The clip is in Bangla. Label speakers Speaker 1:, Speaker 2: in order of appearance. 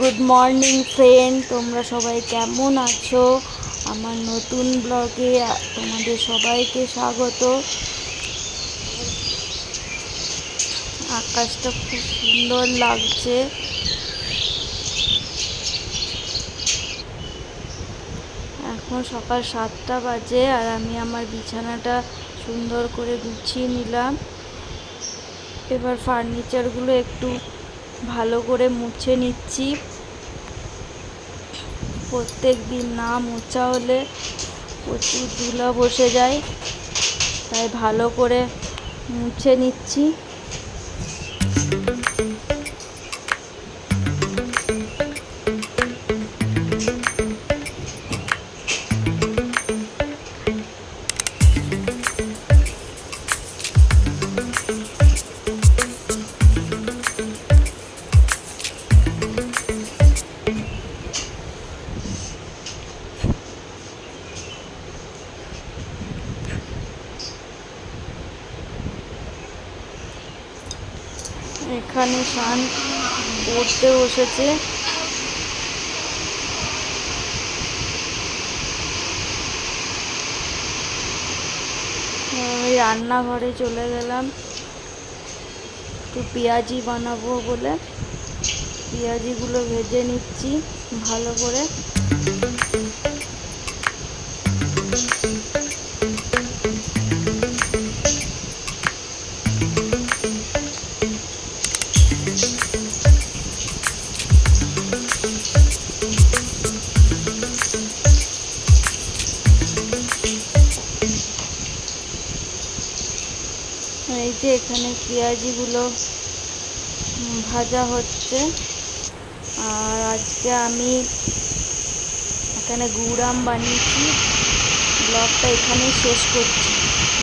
Speaker 1: গুড মর্নিং ফ্রেন্ড তোমরা সবাই কেমন আছো? আমার নতুন ব্লগে তোমাদের সবাইকে স্বাগত। আকাশটা খুব সুন্দর লাগছে। এখন সকাল সাতটা বাজে আর আমি আমার বিছানাটা সুন্দর করে গুছিয়ে নিলাম। এবার ফার্নিচারগুলো একটু ভালো করে মুছে নিচ্ছি। প্রত্যেক দিন না মোছা হলে প্রচুর ধুলা বসে যায়, তাই ভালো করে মুছে নিচ্ছি। এখানে স্নান করতে বসেছে। রান্নাঘরে চলে গেলাম। একটু পেঁয়াজি বানাবো বলে। পেঁয়াজিগুলো ভেজে নিচ্ছি ভালো করে। এই যে এখানে পেঁয়াজিগুলো ভাজা হচ্ছে। আর আজকে আমি এখানে গুড়াম বানিয়েছি। ব্লগটা এখানেই শেষ করছি।